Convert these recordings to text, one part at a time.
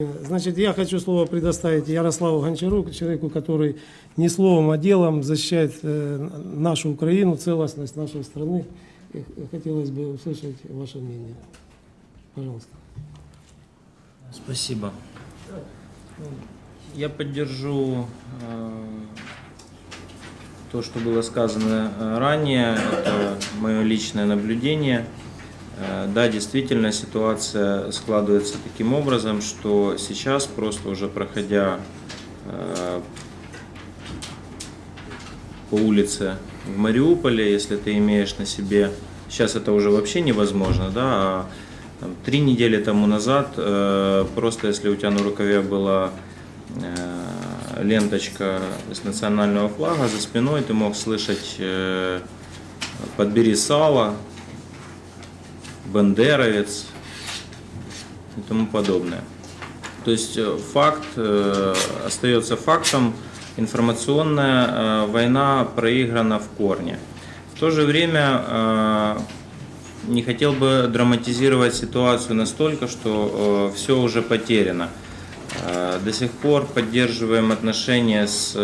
Значит, я хочу слово предоставить Ярославу Гончару, человеку, который не словом, а делом защищает э, нашу Украину, целостность нашей страны. И хотелось бы услышать ваше мнение. Пожалуйста. Спасибо. Я поддержу э, то, что было сказано ранее. Это мое личное наблюдение. Э, Да, действительно, ситуация складывается таким образом, что сейчас, просто уже проходя э, по улице в Мариуполе, если ты имеешь на себе, сейчас это уже вообще невозможно, да, а там, три недели тому назад, э, просто если у тебя на рукаве была ленточка с национального флага за спиной, ты мог слышать «Подбери сало», «Бандеровец» и тому подобное. То есть э, факт э, остается фактом, информационная э, война проиграна в корне. В то же время не хотел бы драматизировать ситуацию настолько, что все уже потеряно. До сих пор поддерживаем отношения с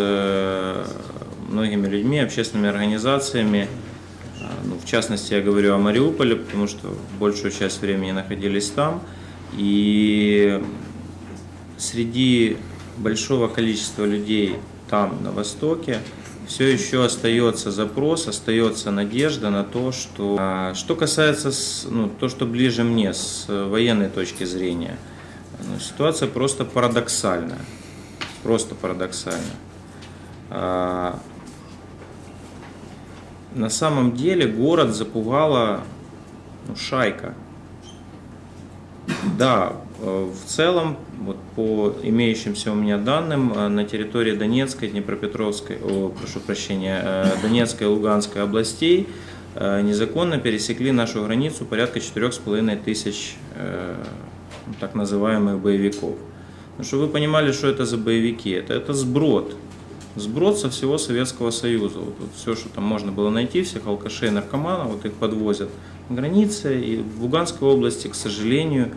многими людьми, общественными организациями. В частности, я говорю о Мариуполе, потому что большую часть времени находились там. И среди большого количества людей там, на Востоке, все еще остается запрос, остается надежда на то, что... А, Что касается, ну, то, что ближе мне с э, военной точки зрения, ну, ситуация просто парадоксальная. Просто парадоксальная. На самом деле город запугала ну, шайка. Да, э, в целом, вот по имеющимся у меня данным, э, на территории Донецкой, Днепропетровской, о, прошу прощения, э, Донецкой и Луганской областей незаконно пересекли нашу границу порядка 4,5 тысяч так называемых боевиков. Ну, чтобы вы понимали, что это за боевики, это, это сброд. Сброд со всего Советского Союза. Вот, вот все, что там можно было найти, всех алкашей, наркоманов, вот их подвозят на границе. И в Луганской области, к сожалению,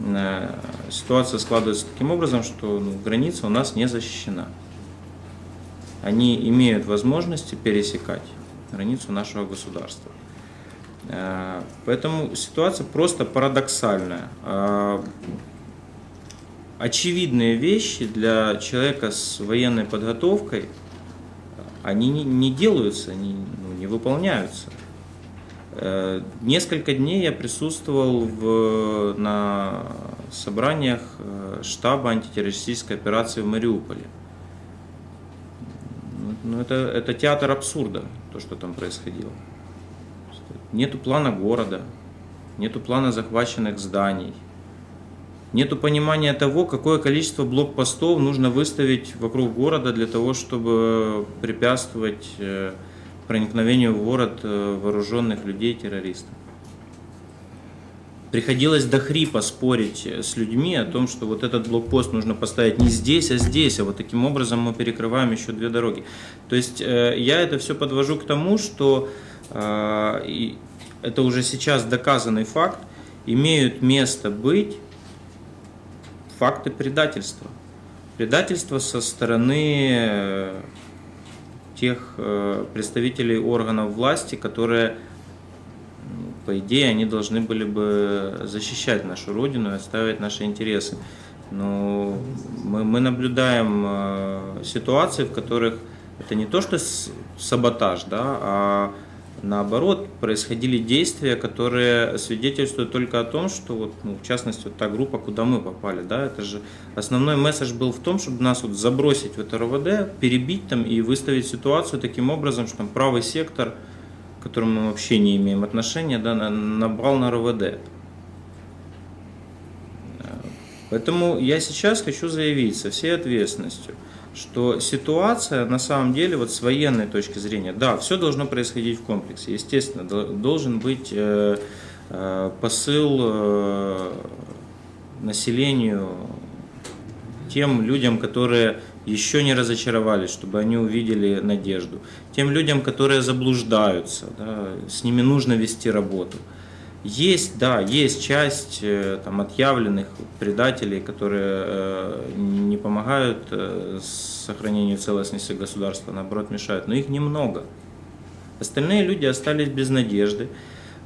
э, ситуация складывается таким образом, что ну, граница у нас не защищена. Они имеют возможности пересекать границу нашего государства. Э, Поэтому ситуация просто парадоксальная. Очевидные вещи для человека с военной подготовкой, они не, не делаются, они ну, не выполняются. Э, Несколько дней я присутствовал в, на собраниях э, штаба антитеррористической операции в Мариуполе. Ну, это, это театр абсурда, то, что там происходило. Нету плана города, нету плана захваченных зданий, нету понимания того, какое количество блокпостов нужно выставить вокруг города для того, чтобы препятствовать э, проникновению в город э, вооруженных людей, террористов. Приходилось до хрипа спорить э, с людьми о том, что вот этот блокпост нужно поставить не здесь, а здесь, а вот таким образом мы перекрываем еще две дороги. То есть я это все подвожу к тому, что это уже сейчас доказанный факт, имеют место быть факты предательства. Предательство со стороны э, тех э, представителей органов власти, которые, ну, по идее, они должны были бы защищать нашу Родину и отстаивать наши интересы. Но мы, мы наблюдаем э, ситуации, в которых это не то, что саботаж, да, а наоборот происходили действия, которые свидетельствуют только о том, что вот, ну, в частности, вот та группа, куда мы попали, да, это же основной месседж был в том, чтобы нас вот забросить в это РОВД, перебить там и выставить ситуацию таким образом, что там правый сектор, к которому мы вообще не имеем отношения, да, на- набрал на РОВД. Поэтому я сейчас хочу заявить со всей ответственностью, что ситуация на самом деле вот с военной точки зрения, да, все должно происходить в комплексе. Естественно, до- должен быть э, э, посыл э, населению, тем людям, которые еще не разочаровались, чтобы они увидели надежду. Тем людям, которые заблуждаются, да, с ними нужно вести работу. Есть, да, есть часть э, там, отъявленных предателей, которые э, не помогают э, сохранению целостности государства, наоборот мешают, но их немного. Остальные люди остались без надежды.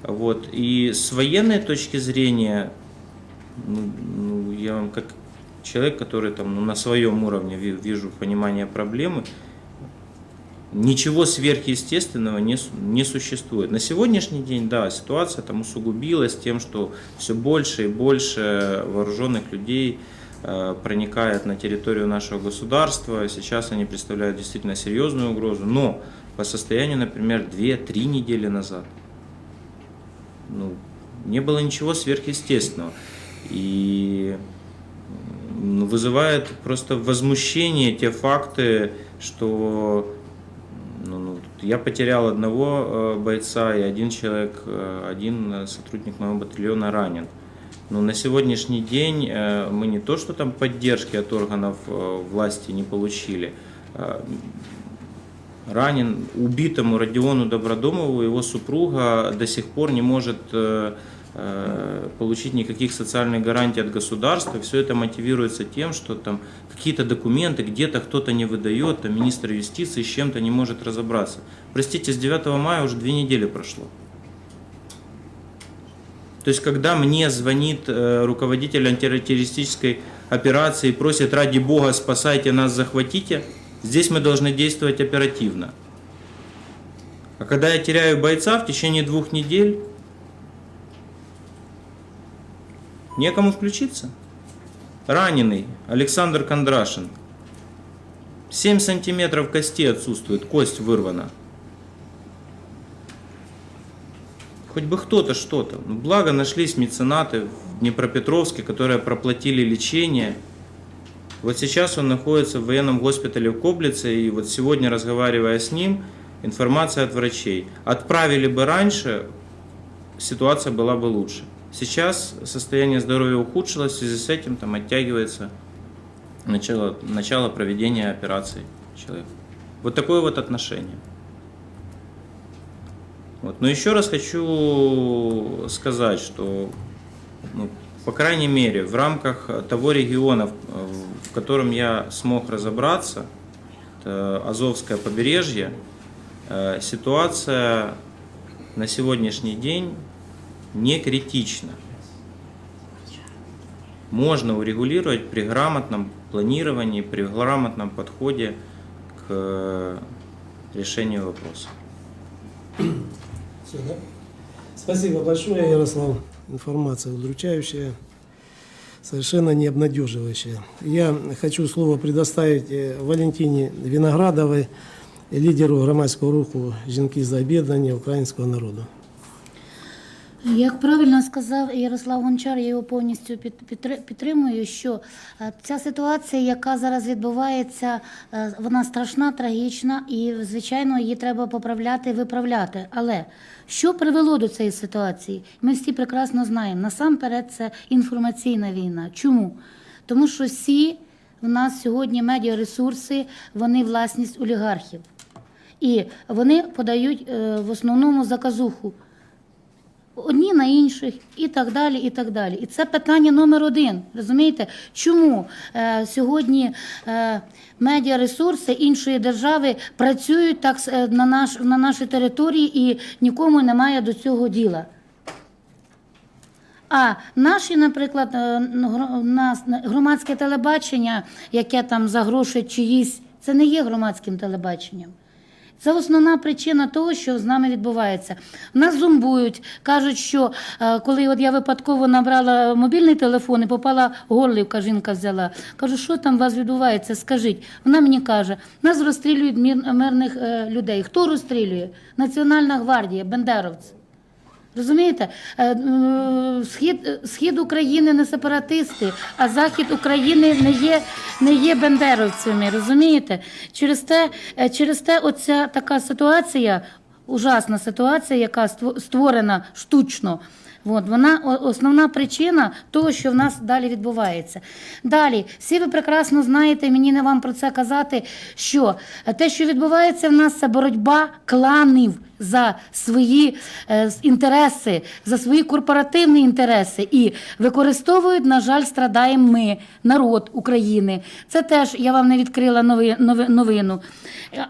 Вот. И с военной точки зрения, ну, ну, я вам как человек, который там, ну, на своем уровне ви- вижу понимание проблемы, ничего сверхъестественного не, не существует. На сегодняшний день, да, ситуация там усугубилась тем, что все больше и больше вооруженных людей э, проникает на территорию нашего государства. Сейчас они представляют действительно серьезную угрозу. Но по состоянию, например, 2-3 недели назад, ну, не было ничего сверхъестественного. И вызывает просто возмущение те факты, что я потерял одного э, бойца, и один человек, э, один э, сотрудник моего батальона ранен. Но на сегодняшний день э, мы не то, что там поддержки от органов э, власти не получили, э, ранен убитому Родиону Добродомову, его супруга до сих пор не может э, э, получить никаких социальных гарантий от государства. Все это мотивируется тем, что там какие-то документы где-то кто-то не выдает, там министр юстиции с чем-то не может разобраться. Простите, с 9 мая уже две недели прошло. То есть, когда мне звонит э, руководитель антитеррористической операции и просит, ради бога, спасайте нас, захватите, здесь мы должны действовать оперативно. А когда я теряю бойца в течение двух недель, некому включиться. Раненый Александр Кондрашин. 7 сантиметров кости отсутствует, кость вырвана. Хоть бы кто-то что-то. Ну, благо нашлись меценаты в Днепропетровске, которые проплатили лечение. Вот сейчас он находится в военном госпитале в Коблице, и вот сегодня, разговаривая с ним, информация от врачей. Отправили бы раньше, ситуация была бы лучше. Сейчас состояние здоровья ухудшилось, в связи с этим там оттягивается начало, начало проведения операции человека. Вот такое вот отношение. Вот. Но еще раз хочу сказать, что, ну, по крайней мере, в рамках того региона, в- котором я смог разобраться, это Азовское побережье, э, ситуация на сегодняшний день не критична. Можно урегулировать при грамотном планировании, при грамотном подходе к решению вопроса. Все, да? Спасибо большое, Ярослав. Информация удручающая, совершенно не обнадеживающая. Я хочу слово предоставить э, Валентине Виноградовой, лідеру громадського руху «Жінки за об'єднання українського народу. Як правильно сказав Ярослав Гончар, я його повністю під- підтримую, що е, ця ситуація, яка зараз відбувається, е, вона страшна, трагічна, і звичайно її треба поправляти, виправляти. Але що привело до цієї ситуації? Ми всі прекрасно знаємо. Насамперед, це інформаційна війна. Чому? Тому що всі в нас сьогодні медіаресурси, вони власність олігархів. І вони подають е, в основному заказуху одні на інших і так далі. І так далі. І це питання номер один. Розумієте, чому е, сьогодні е, медіаресурси іншої держави працюють так е, на, наш, на нашій території і нікому немає до цього діла? А наші, наприклад, е, нас громадське телебачення, яке там за гроші чиїсь, це не є громадським телебаченням. Це основна причина того, що з нами відбувається. Нас зумбують, кажуть, що е, коли от я випадково набрала мобільний телефон і попала горлівка, жінка взяла. Кажу, що там у вас відбувається? Скажіть. Вона мені каже, нас розстрілюють мирних е, людей. Хто розстрілює? Національна гвардія, бендеровці. Розумієте, Е, схід, е, схід України не сепаратисти, а захід України не є, не є бендеровцями. Розумієте? Через те, е, через те, оця така ситуація, ужасна ситуація, яка ство- створена штучно. От, вона основна причина того, що в нас далі відбувається. Далі, всі ви прекрасно знаєте, мені не вам про це казати, що те, що відбувається в нас, це боротьба кланів. За свої е, інтереси, за свої корпоративні інтереси і використовують, на жаль, страдаємо ми, народ України. Це теж я вам не відкрила нови, нови- новину.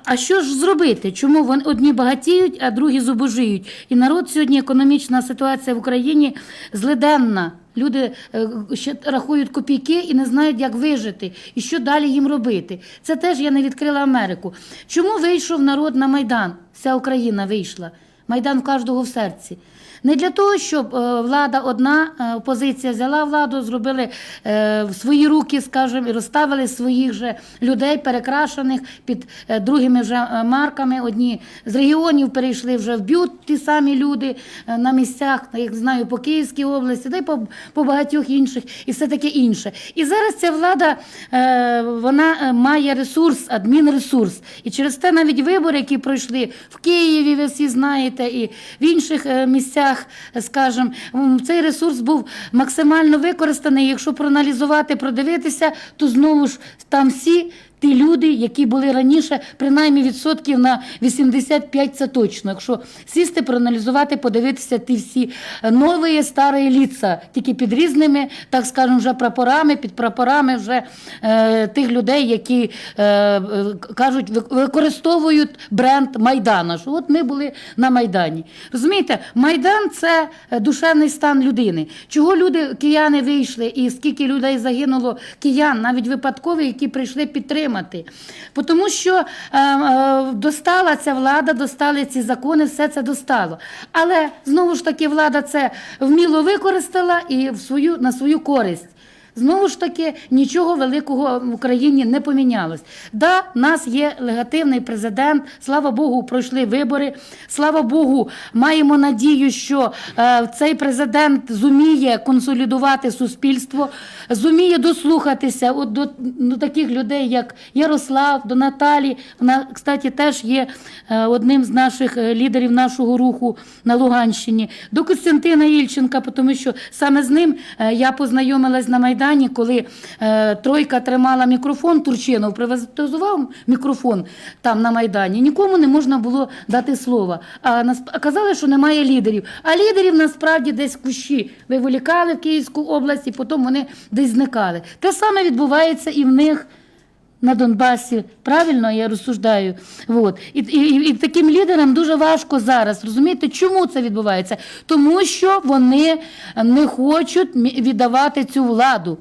А що ж зробити? Чому вони одні багатіють, а другі зубожіють? І народ сьогодні економічна ситуація в Україні злиденна. Люди е, ще рахують копійки і не знають, як вижити, і що далі їм робити. Це теж я не відкрила Америку. Чому вийшов народ на Майдан? Вся Україна вийшла. Майдан в кожного в серці. Не для того, щоб е, влада одна е, опозиція взяла владу, зробили е, в свої руки, скажімо, і розставили своїх же людей, перекрашених під другими вже марками. Одні з регіонів перейшли вже в б'ют ті самі люди на місцях, як знаю, по Київській області, та й по, по багатьох інших, і все таке інше. І зараз ця влада вона має ресурс, адмінресурс. І через те навіть вибори, які пройшли в Києві, ви всі знаєте, і в інших місцях, е, скажімо, цей ресурс був максимально використаний. Якщо проаналізувати, продивитися, то знову ж там всі. Ті люди, які були раніше, принаймні відсотків на 85 це точно. Якщо сісти, проаналізувати, подивитися ті всі е, нові старі ліца, тільки під різними, так скажемо, вже прапорами, під прапорами вже е, тих людей, які е, е, кажуть, ви- використовують бренд Майдана. Що от ми були на Майдані. Розумієте, Майдан це е, душевний стан людини. Чого люди, кияни вийшли, і скільки людей загинуло киян, навіть випадкові, які прийшли підтримати. Тому що е, е, достала ця влада, достали ці закони, все це достало. Але знову ж таки влада це вміло використала і в свою, на свою користь. Знову ж таки, нічого великого в Україні не помінялось. Да, нас є легативний президент. Слава Богу, пройшли вибори. Слава Богу, маємо надію, що е, цей президент зуміє консолідувати суспільство, зуміє дослухатися от до, до таких людей, як Ярослав, до Наталі. Вона, кстати, теж є е, одним з наших е, лідерів нашого руху на Луганщині, до Костянтина Ільченка, тому що саме з ним е, я познайомилась на Майдані, коли е, тройка тримала мікрофон, Турчинов приватизував мікрофон там на Майдані. Нікому не можна було дати слова. А нас казали, що немає лідерів. А лідерів насправді десь в кущі виволікали в Київську область, і потім вони десь зникали. Те саме відбувається і в них на Донбасі. Правильно я розсуждаю. От. І, і, і таким лідерам дуже важко зараз. Розумієте, чому це відбувається? Тому що вони не хочуть віддавати цю владу.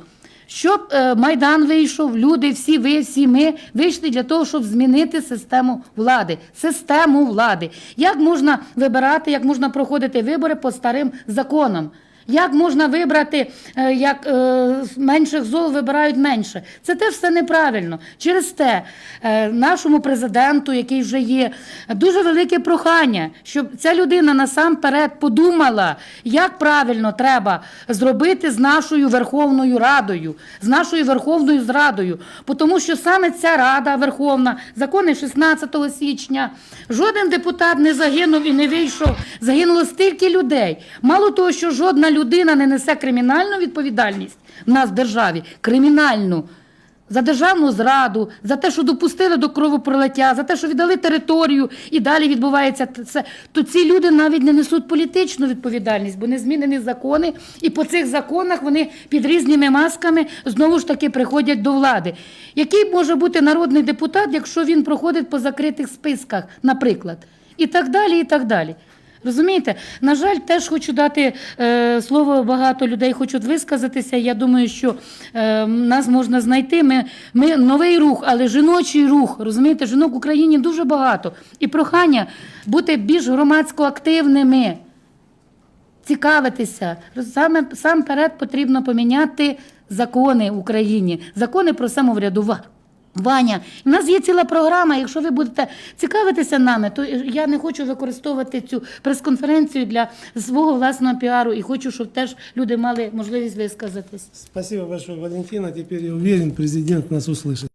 Щоб е, Майдан вийшов, люди, всі ви, всі ми вийшли для того, щоб змінити систему влади. Систему влади. Як можна вибирати, як можна проходити вибори по старим законам? Як можна вибрати, е, як е, менших зол вибирають менше? Це теж все неправильно. Через те е, нашому президенту, який вже є, дуже велике прохання, щоб ця людина насамперед подумала, як правильно треба зробити з нашою Верховною Радою, з нашою Верховною Зрадою. Тому що саме ця Рада Верховна, закони 16 січня, жоден депутат не загинув і не вийшов. Загинуло стільки людей. Мало того, що жодна людина не несе кримінальну відповідальність в нас в державі, кримінальну. За державну зраду, за те, що допустили до кровопролиття, за те, що віддали територію і далі відбувається це, то ці люди навіть не несуть політичну відповідальність, бо не змінені закони, і по цих законах вони під різними масками знову ж таки приходять до влади. Який може бути народний депутат, якщо він проходить по закритих списках, наприклад, і так далі, і так далі. Розумієте, на жаль, теж хочу дати е, слово багато людей хочуть висказатися. Я думаю, що е, нас можна знайти. Ми, ми новий рух, але жіночий рух. Розумієте, жінок в Україні дуже багато. І прохання бути більш громадсько активними, цікавитися. Саме сам перед потрібно поміняти закони в Україні, закони про самоврядування. Ваня, у нас є ціла програма. Якщо ви будете цікавитися нами, то я не хочу використовувати цю прес-конференцію для свого власного піару і хочу, щоб теж люди мали можливість висказатись. Спасибо большое, Валентина. Тепер я уверен, президент нас услышит.